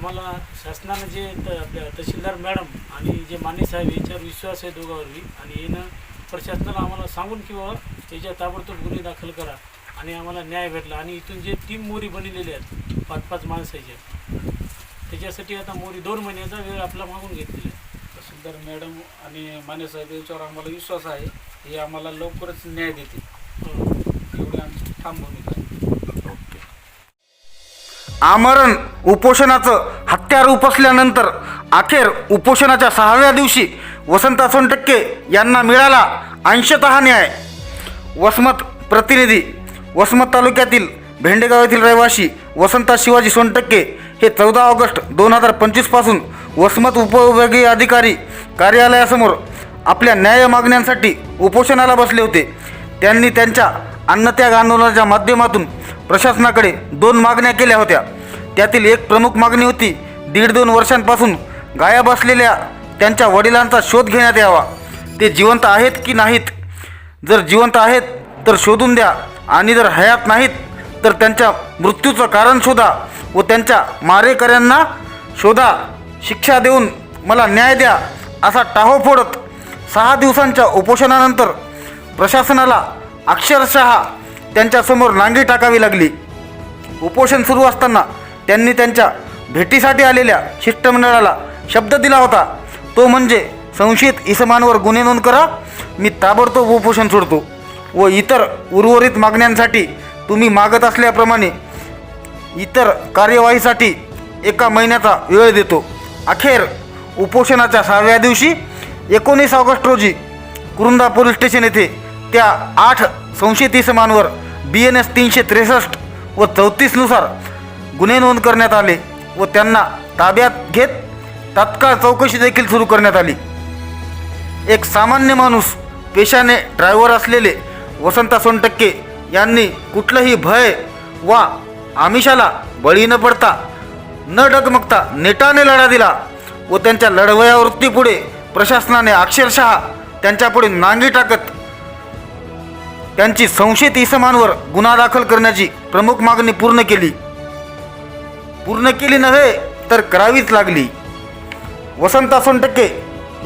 आम्हाला शासनानं जे आपल्या तहसीलदार मॅडम आणि जे मान्य साहेब याच्यावर विश्वास आहे दोघांवरही आणि येणं प्रशासनाला आम्हाला सांगून की बाबा याच्या ताबडतोब गुन्हे दाखल करा आणि आम्हाला न्याय भेटला. आणि इथून जे टीम मोरी बनलेली आहेत पाच पाच माणसाच्या त्याच्यासाठी आता मोरी दोन महिन्याचा वेळ आपला मागून घेतलेला आहे. तहसीलदार मॅडम आणि मानेसाहेब यांच्यावर आम्हाला विश्वास आहे. हे आम्हाला लवकरच न्याय देतील. हो. एवढी आमची ठाम भूमिका आमरण उपोषणाचं हत्यार उपसल्यानंतर अखेर उपोषणाच्या सहाव्या दिवशी वसंत सोनटक्के यांना मिळाला अंशतः न्याय. वसमत प्रतिनिधी वसमत तालुक्यातील भेंडेगाव येथील रहिवासी वसंत शिवाजी सोनटक्के हे चौदा ऑगस्ट दोन हजार पंचवीसपासून वसमत उपविभागीय अधिकारी कार्यालयासमोर आपल्या न्याय मागण्यांसाठी उपोषणाला बसले होते. त्यांनी त्यांच्या अन्नत्याग आंदोलनाच्या माध्यमातून प्रशासनाकडे दोन मागण्या केल्या होत्या. त्यातील एक प्रमुख मागणी होती दीड दोन वर्षांपासून गायब असलेल्या त्यांच्या वडिलांचा शोध घेण्यात यावा. ते जिवंत आहेत की नाहीत? जर जिवंत आहेत तर शोधून द्या. आणि जर हयात नाहीत तर त्यांच्या मृत्यूचं कारण शोधा व त्यांच्या मारेकऱ्यांना शोधा. शिक्षा देऊन मला न्याय द्या असा टाहो फोडत सहा दिवसांच्या उपोषणानंतर प्रशासनाला अक्षरशः त्यांच्यासमोर नांगी टाकावी लागली. उपोषण सुरू असताना त्यांनी त्यांच्या भेटीसाठी आलेल्या शिष्टमंडळाला शब्द दिला होता. तो म्हणजे संशयित इसमांवर गुन्हे नोंद करा मी ताबडतोब उपोषण सोडतो. व इतर उर्वरित मागण्यांसाठी तुम्ही मागत असल्याप्रमाणे इतर कार्यवाहीसाठी एका महिन्याचा वेळ देतो. अखेर उपोषणाच्या सहाव्या दिवशी एकोणीस ऑगस्ट रोजी कुरुंदा पोलीस स्टेशन येथे त्या आठ संशयित इसमांवर बी एन एस तीनशे त्रेसष्ट व चौतीसनुसार गुन्हे नोंद करण्यात आले व त्यांना ताब्यात घेत तात्काळ चौकशी देखील सुरू करण्यात आली. एक सामान्य माणूस पेशाने ड्रायव्हर असलेले वसंत सोनटक्के यांनी कुठलंही भय वा आमिषाला बळी न पडता न डगमगता नेटाने लढा दिला व त्यांच्या लढवया वृत्तीपुढे प्रशासनाने अक्षरशः त्यांच्यापुढे नांगी टाकत त्यांची संशयित इसमांवर गुन्हा दाखल करण्याची प्रमुख मागणी पूर्ण केली. पूर्ण केली नव्हे तर करावीच लागली. वसंत सोनटक्के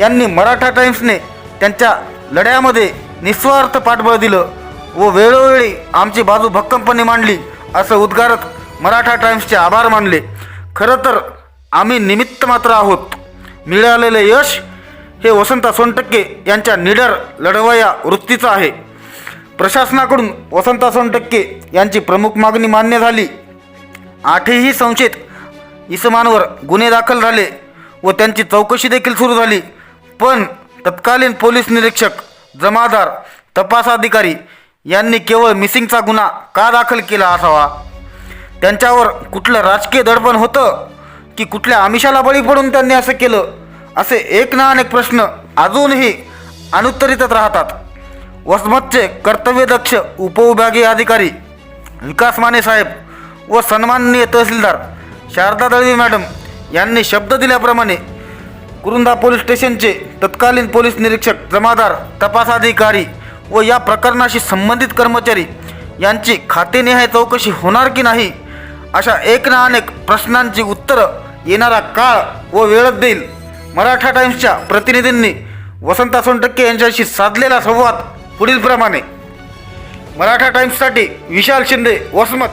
यांनी मराठा टाइम्सने त्यांच्या लढ्यामध्ये निस्वार्थ पाठबळ दिलं व वेळोवेळी आमची बाजू भक्कमपणे मांडली असं उद्गारत मराठा टाइम्सचे आभार मानले. खरं तर आम्ही निमित्त मात्र आहोत. मिळालेले यश हे वसंत सोनटक्के यांच्या निडर लढवया वृत्तीचं आहे. प्रशासनाकडून वसंत सोनटक्के यांची प्रमुख मागणी मान्य झाली. आठही संशयित इसमांवर गुन्हे दाखल झाले व त्यांची चौकशी देखील सुरू झाली. पण तत्कालीन पोलीस निरीक्षक जमादार तपास अधिकारी यांनी केवळ मिसिंगचा गुन्हा का दाखल केला असावा? त्यांच्यावर कुठलं राजकीय दडपण होतं की कुठल्या आमिषाला बळी पडून त्यांनी असं केलं? असे एक ना अनेक प्रश्न अजूनही अनुत्तरितच राहतात. वसमतचे कर्तव्यदक्ष उपविभागीय अधिकारी विकास माने साहेब व सन्माननीय तहसीलदार शारदा दळवी मॅडम यांनी शब्द दिल्याप्रमाणे कुरुंदा पोलीस स्टेशनचे तत्कालीन पोलीस निरीक्षक जमादार तपासाधिकारी व या प्रकरणाशी संबंधित कर्मचारी यांची खातेनिहाय चौकशी होणार की नाही अशा एक ना अनेक प्रश्नांची उत्तरं येणारा काळ व वेळच देईल. मराठा टाइम्सच्या प्रतिनिधींनी वसंत सोनटक्के यांच्याशी साधलेला संवाद पुढीलप्रमाणे. मराठा टाइम्ससाठी विशाल शिंदे वसमत.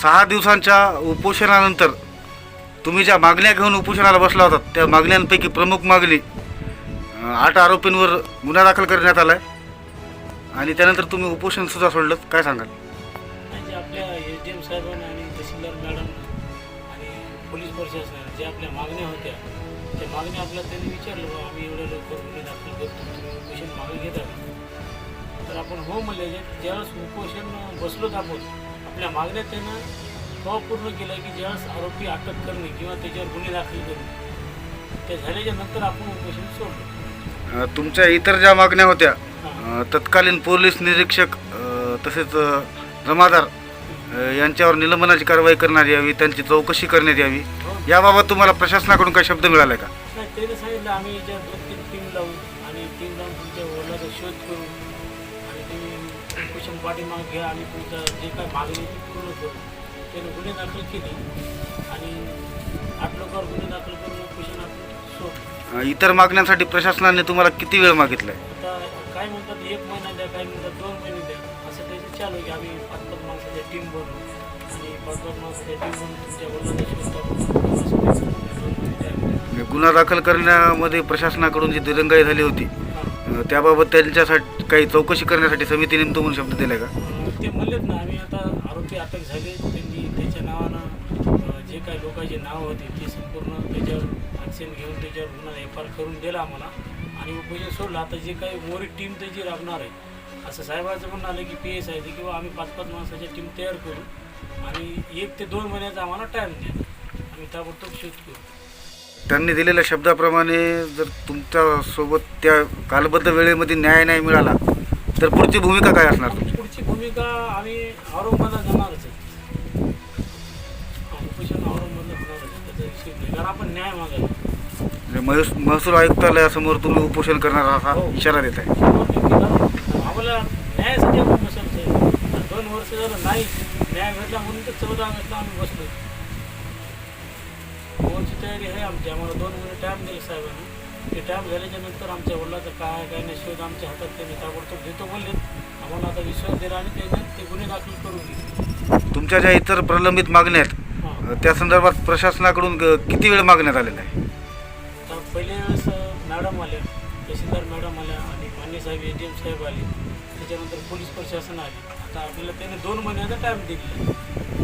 सहा दिवसांच्या उपोषणानंतर तुम्ही ज्या मागण्या घेऊन उपोषणाला बसला होता त्या मागण्यांपैकी प्रमुख मागणी आठ आरोपींवर गुन्हा दाखल करण्यात आला आहे आणि त्यानंतर तुम्ही उपोषणसुद्धा सोडलं काय सांगाल? म्हणजे आपल्या एस डी एम साहेबांना आणि तहसीलदार मॅडम आणि पोलीस प्रशासनाने ज्या आपल्या मागण्या होत्या त्या मागण्या त्यांनी विचारलं बा आम्ही एवढ्या लवकर गुन्हे दाखल करतो तुम्ही उपोषण मागे घेता तर आपण हो म्हणले ज्यावेळेस उपोषण बसलोच आपण आपल्या मागण्या त्यानं तेव्हा पूर्ण केल्या की ज्यावेळेस आरोपी अटक करणे किंवा त्याच्यावर गुन्हे दाखल करणे ते झाल्याच्यानंतर आपण उपोषण सोडलं तुमच्या इतर ज्या मागण्या होत्या तत्कालीन पोलीस निरीक्षक तसेच जमादार यांच्यावर निलंबनाची कारवाई करण्यात यावी त्यांची चौकशी करण्यात यावी हो. याबाबत तुम्हाला प्रशासनाकडून काही शब्द मिळाला का? त्याने सांगितलं आम्ही याच्या दोन तीन टीम लावू आणि टीम लावून तुमच्या शोध करू. क्वेश्चन पाठीमाग घ्या आणि तुमचं जे काय मागणी आहे पूर्ण करू त्याने गुन्हे दाखल केले आणि आठ लोकांवर गुन्हे दाखल करून आपण अ, इतर मागण्यांसाठी प्रशासनाने तुम्हाला किती वेळ मागितलाय? आता काय म्हणतात एक महिना द्या काय म्हणतात दोन महिने द्या असं त्याचं चालू आहे की आम्ही पाच पाच माणसाच्या टीम बनवू आणि पाच पाच माणसाच्या टीम बनवून तुमच्या वडिलांना गुन्हा दाखल करण्यामध्ये प्रशासनाकडून जी दिरंगाई झाली होती त्याबाबत त्यांच्यासाठी काही चौकशी करण्यासाठी समिती नेमतो म्हणून शब्द दिला का? ते म्हणलेत ना आम्ही आता आरोपी अटक झाले. त्यांनी त्याच्या नावानं जे काही लोकांचे नाव होते ते संपूर्ण त्याच्यावर ॲक्शन घेऊन त्याच्यावर गुन्हा एफ आर करून दिला आम्हाला. आणि उपोषण सोडला. आता जे काही मोरी टीम त्याची राबणार आहे असं साहेबाचं म्हणणं आलं की पी एस आहे किंवा आम्ही पाच पाच माणसाची टीम तयार करू आणि एक ते दोन महिन्याचा आम्हाला टाईम द्या. आम्ही ताबडतोब शोध करू. त्यांनी दिलेल्या शब्दाप्रमाणे जर तुमच्यासोबत त्या कालबद्ध वेळेमध्ये न्याय नाही मिळाला तर पुढची भूमिका काय असणार तुमची? पुढची भूमिका आम्ही औरंगाबादला जाणारच आहे. उपोषण होणारच आपण न्याय मागायला म्हणजे महस महसूल आयुक्तालयासमोर तुम्ही उपोषण करणार असा हो. इशारा देत आहे आम्हाला न्यायासाठी आहे. दोन वर्ष झालं नाही. न्याय भेटला म्हणून तर चौदा ऑगस्टला आम्ही बसलो गोवरची तयारी आहे आमची. आम्हाला दोन महिने टाईम दिले साहेबांनी. ते टाईम झाल्याच्यानंतर आमच्या वडिलाचं काय काय नाही शोध आमच्या हातात त्यांनी ताबडतोब देतो बोलले. आम्हाला आता विश्वास दिला आणि त्याने ते गुन्हे दाखल करून दिले. तुमच्या ज्या इतर प्रलंबित मागण्या आहेत त्या संदर्भात प्रशासनाकडून किती वेळ मागण्यात आलेला आहे? तर पहिल्या वेळेस मॅडम आल्या तहसीलदार मॅडम आल्या आणि मान्य साहेब ए डी एम साहेब आले. त्याच्यानंतर पोलीस प्रशासन आले. आता आपल्याला त्याने दोन महिन्याचा टाईम दिलेला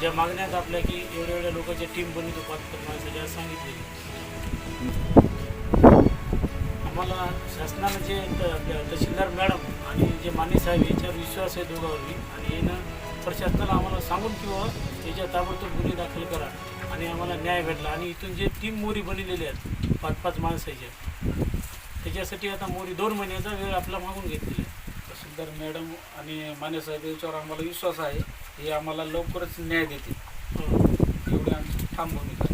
ज्या मागण्यात आपल्या की एवढ्या एवढ्या लोकांची टीम बनवतो पाच पाच माणसाच्या सांगितले. आम्हाला शासनानं जे तहसीलदार मॅडम आणि जे मान्य साहेब याच्यावर विश्वास आहे दोघांवरही आणि यानं प्रशासनाला आम्हाला सांगून किंवा त्याच्या ताबडतोब गुन्हे दाखल करा आणि आम्हाला न्याय भेटला. आणि इथून जे टीम मोरी बनलेले आहेत पाच पाच माणसाच्या त्याच्यासाठी आता मोरी दोन महिन्याचा वेळ आपला मागून घेतलेला आहे. तहसीलदार मॅडम आणि माने साहेब याच्यावर आम्हाला विश्वास आहे. हे आम्हाला लवकरच न्याय देतील. एवढी आमची ठाम भूमिका.